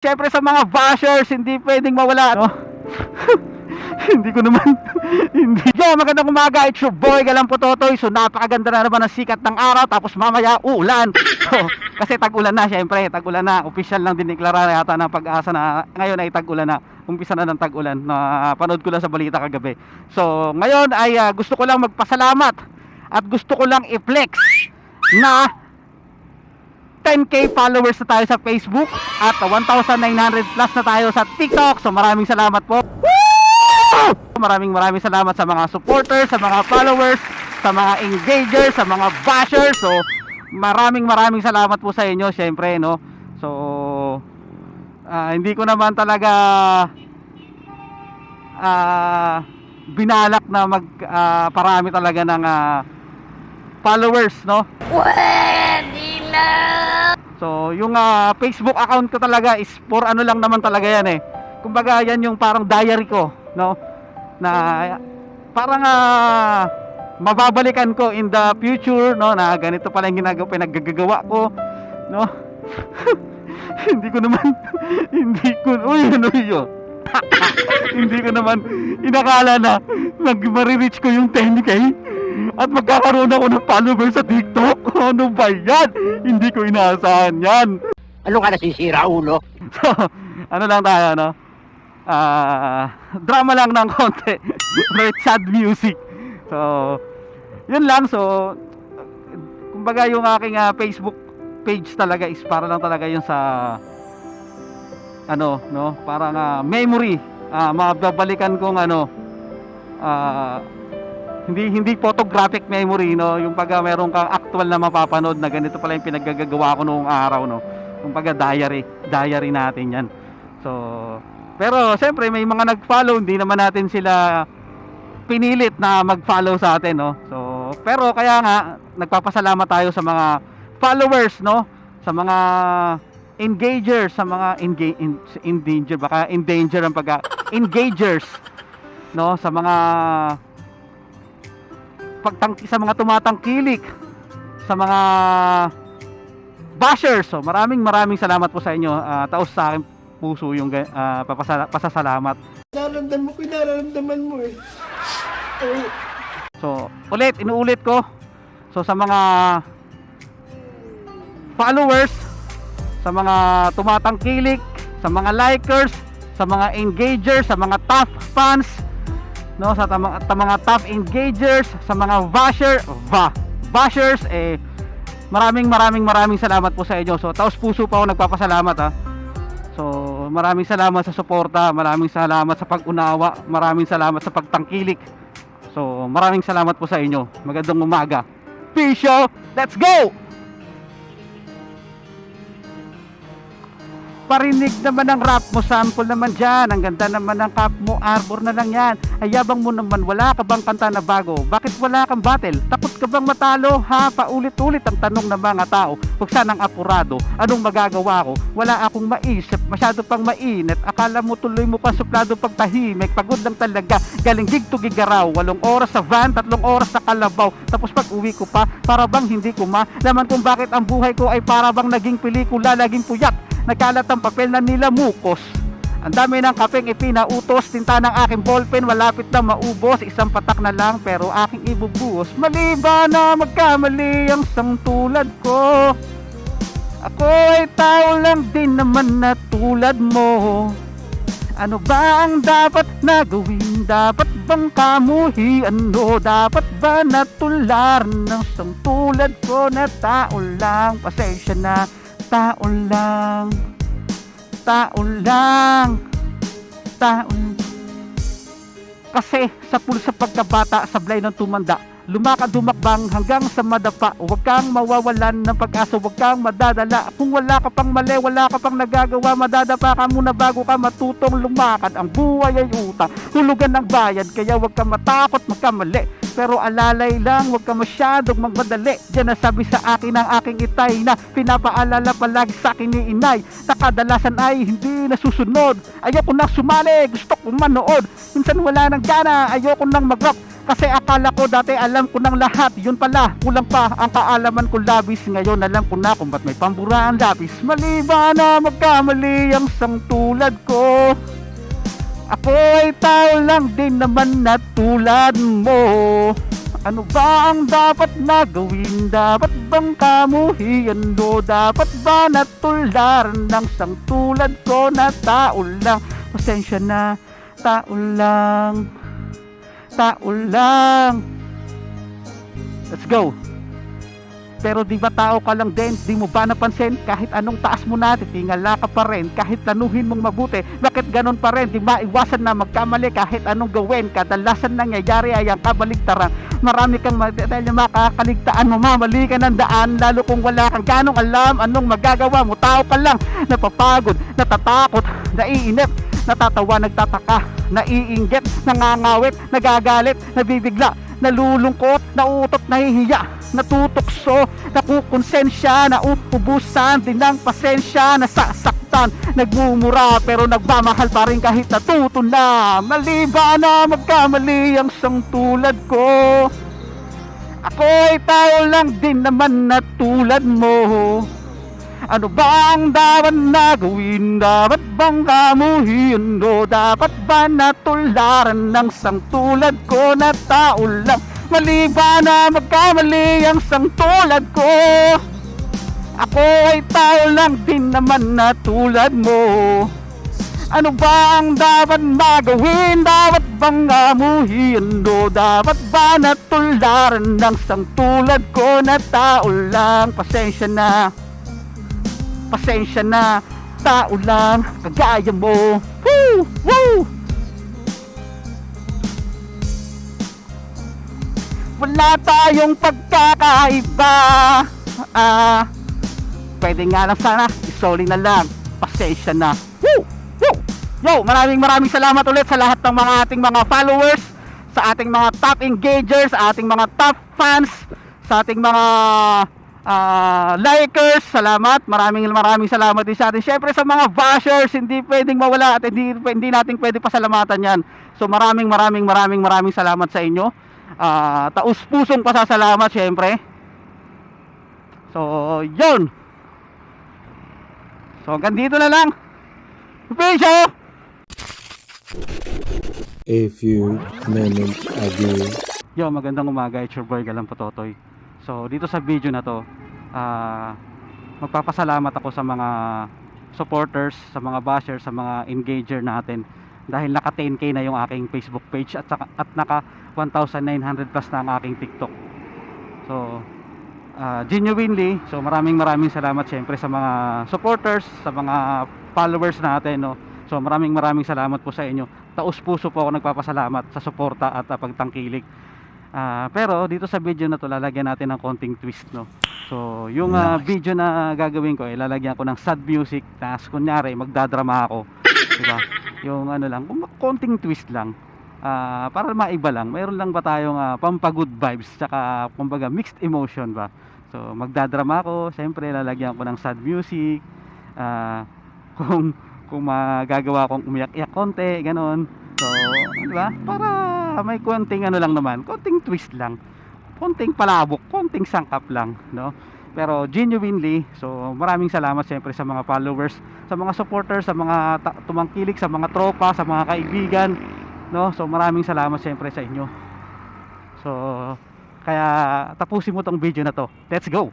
Siyempre sa mga bashers, hindi pwedeng mawala, no? hindi ko naman, hindi. Yo, magandang umaga, it's your boy, Galang Pototoy. So, napakaganda na naman ang sikat ng araw, tapos mamaya, ulan. So, kasi tag-ulan na, siyempre, tag-ulan na. Official lang diniklara yata ng pag-asa na ngayon ay tag-ulan na. Umpisa na ng tag-ulan. Na panood ko lang sa balita kagabi. So, ngayon ay ah, gusto ko lang magpasalamat at gusto ko lang i-flex na 10k followers na tayo sa Facebook at 1,900 plus na tayo sa TikTok. So maraming salamat po. Woo! Maraming maraming salamat sa mga supporters, sa mga followers, sa mga engagers, sa mga bashers. So maraming maraming salamat po sa inyo syempre no. So ah, hindi ko naman talaga ah, binalak na mag ah, parami talaga ng ah, followers no. Pwede na! So, yung ah, Facebook account ko talaga is for ano lang naman talaga yan eh. Kumbaga, yan yung parang diary ko, no? Na parang ah, mababalikan ko in the future, no? Na ganito pala yung ginagawa, pinaggagawa ko, no? hindi ko naman, hindi ko, uy, ano yun? hindi ko naman inakala na mag-reach ko yung 10k at magkakaroon ako ng followers sa TikTok. Ano ba yan? Hindi ko inaasahan yan. Ano ka nasisira, ulo? So, ano lang tayo, no? Ah, drama lang ng konti. With sad music. So, yun lang. So, kumbaga yung aking ah, Facebook page talaga is para lang talaga yun sa ano, no? Parang ah, memory. Ah, mababalikan kong ano ah, hindi hindi photographic memory no? Yung pagka meron kang actual na mapapanood na ganito pala yung pinaggagawa ko noong araw no? Yung pagka diary diary natin yan. So pero siyempre may mga nag-follow hindi naman natin sila pinilit na mag-follow sa atin no? So pero kaya nga nagpapasalamat tayo sa mga followers no? Sa mga engagers sa mga engage in, endanger baka endanger ang pagka engagers no? Sa mga pagtangki sa mga tumatangkilik sa mga bashers. So maraming maraming salamat po sa inyo. Ah, taos sa akin puso yung papasala- pasasalamat. Nararamdaman mo ko, nararamdaman mo eh. Ay, So ulit, inuulit ko. So sa mga followers, sa mga tumatangkilik, sa mga likers, sa mga engagers, sa mga tough fans, no, sa tama, ta- mga tough engagers, sa mga basher, va, bashers, eh, maraming maraming maraming salamat po sa inyo. So, taos puso pa ako nagpapasalamat ha. So, maraming salamat sa suporta, maraming salamat sa pag-unawa, maraming salamat sa pagtangkilik. So, maraming salamat po sa inyo. Magandang umaga. Peace. Let's go! Parinig naman ng rap mo, sample naman dyan. Ang ganda naman ng cap mo, arbor na lang yan. Ayabang mo naman, wala ka bang kanta na bago? Bakit wala kang battle? Takot ka bang matalo? Ha? Paulit-ulit ang tanong ng mga tao. Huwag sanang apurado. Anong magagawa ko? Wala akong maisip, masyado pang mainit. Akala mo tuloy mo pa suplado pagtahimik. Pagod lang talaga, galing gig to gigaraw. Walong oras sa van, tatlong oras sa kalabaw. Tapos pag uwi ko pa, para bang hindi ko ma. Laman kung bakit ang buhay ko ay para bang naging pelikula, laging puyat. Nagkalat ang papel na nila mukos. Ang dami ng kapeng ipinautos, tinta ng aking ballpen, malapit na maubos, isang patak na lang pero aking ibubuhos. Mali ba na magkamali ang sang tulad ko? Ako ay tao lang din naman na tulad mo. Ano ba ang dapat na gawin? Dapat bang kamuhi? Ano dapat ba natularan ng sang tulad ko na tao lang? Pasensya na, tao lang. Tao lang. Tao Kasi sa pulsa pagkabata, sablay ng tumanda, lumakad dumakbang hanggang sa madapa. Huwag kang mawawalan ng pag-asa, huwag kang madadala. Kung wala ka pang mali, wala ka pang nagagawa, madadapa ka muna bago ka matutong lumakad. Ang buhay ay utang, hulugan ng bayad, kaya huwag kang matakot magkamali. Pero alalay lang, huwag ka masyadong magmadali. Diyan nasabi sa akin ang aking itay na pinapaalala palagi sa akin ni inay na kadalasan ay hindi nasusunod. Ayoko nang sumali, gusto kong manood. Minsan wala nang gana, ayoko nang mag-rock. Kasi akala ko dati alam ko ng lahat Yun pala, kulang pa ang kaalaman ko labis Ngayon alam ko na kung ba't may pambura ang labis Mali na magkamali ang sang tulad ko Ako ay tao lang din naman na tulad mo Ano ba ang dapat na gawin? Dapat bang kamuhian do? Dapat ba natularan ng sang tulad ko na tao lang? Pasensya na, tao lang Tao lang Let's go pero di ba tao ka lang din, di mo ba napansin kahit anong taas mo na, titingala ka pa rin kahit planuhin mong mabuti. Bakit ganon pa rin? Di maiwasan na magkamali kahit anong gawin. Kadalasan nangyayari ay ang kabaligtaran. Marami kang dahil makakaligtaan mo, mamali ka ng daan lalo kung wala kang ganong alam anong magagawa mo. Tao ka lang, napapagod, natatakot, naiinip, natatawa, nagtataka, naiinggit, nangangawit, nagagalit, nabibigla, nalulungkot, nauutot, nahihiya, natutokso, nakukonsensya, nauubusan din ng pasensya, nasasaktan, nagmumura pero nagmamahal pa rin kahit natuto na. Mali ba na magkamali ang sang tulad ko? Ako ay tao lang din naman na tulad mo. Ano ba ang dapat na gawin? Dapat bang kamuhin o dapat ba natularan ng sang tulad ko na tao lang? Mali ba na magkamali ang sang tulad ko? Ako ay tao lang din naman na tulad mo. Ano ba ang dapat magawin? Dapat bang amuhin o dapat ba natularan ng sang tulad ko na tao lang? Pasensya na. Pasensya na, tao lang, kagaya mo. Woo! Woo! Wala tayong pagkakaiba. Ah, pwede nga lang sana, isoli na lang. Pasensya na. Woo! Woo! Yo, maraming maraming salamat ulit sa lahat ng mga ating mga followers, sa ating mga top engagers, sa ating mga top fans, sa ating mga ah, likers, salamat. Maraming maraming salamat din sa atin. Syempre sa mga bashers, hindi pwedeng mawala at hindi, hindi natin pwede pasalamatan yan. So maraming maraming maraming maraming salamat sa inyo. Ah, taus pusong pasasalamat syempre. So, yun. So, hanggang dito na lang. Peace out! A few moments ago. Yo, magandang umaga. It's your boy Galang Patotoy. So, dito sa video na to, ah magpapasalamat ako sa mga supporters, sa mga bashers, sa mga engager natin dahil naka 10k na yung aking Facebook page at saka, at naka 1,900 plus na ang aking TikTok. So, ah genuinely, so maraming maraming salamat syempre sa mga supporters, sa mga followers natin, no. So maraming maraming salamat po sa inyo. Taos puso po ako nagpapasalamat sa suporta at ah, pagtangkilik. Ah, pero dito sa video na to lalagyan natin ng konting twist no. So yung ah, video na gagawin ko ay lalagyan ko ng sad music tapos kunyari magdadrama ako, 'di ba? Yung ano lang, kung konting twist lang. Ah, para maiba lang. Mayroon lang ba tayong ah, pampagood vibes tsaka kumbaga mixed emotion ba? So magdadrama ako, siyempre lalagyan ko ng sad music. Ah, kung kung magagawa kong umiyak-iyak konti, ganon. So, di ba? Para may konting ano lang naman, konting twist lang. Konting palabok, konting sangkap lang, no? Pero genuinely, so maraming salamat siyempre sa mga followers, sa mga supporters, sa mga tumangkilik, sa mga tropa, sa mga kaibigan, no? So maraming salamat siyempre sa inyo. So, kaya tapusin mo tong video na to. Let's go!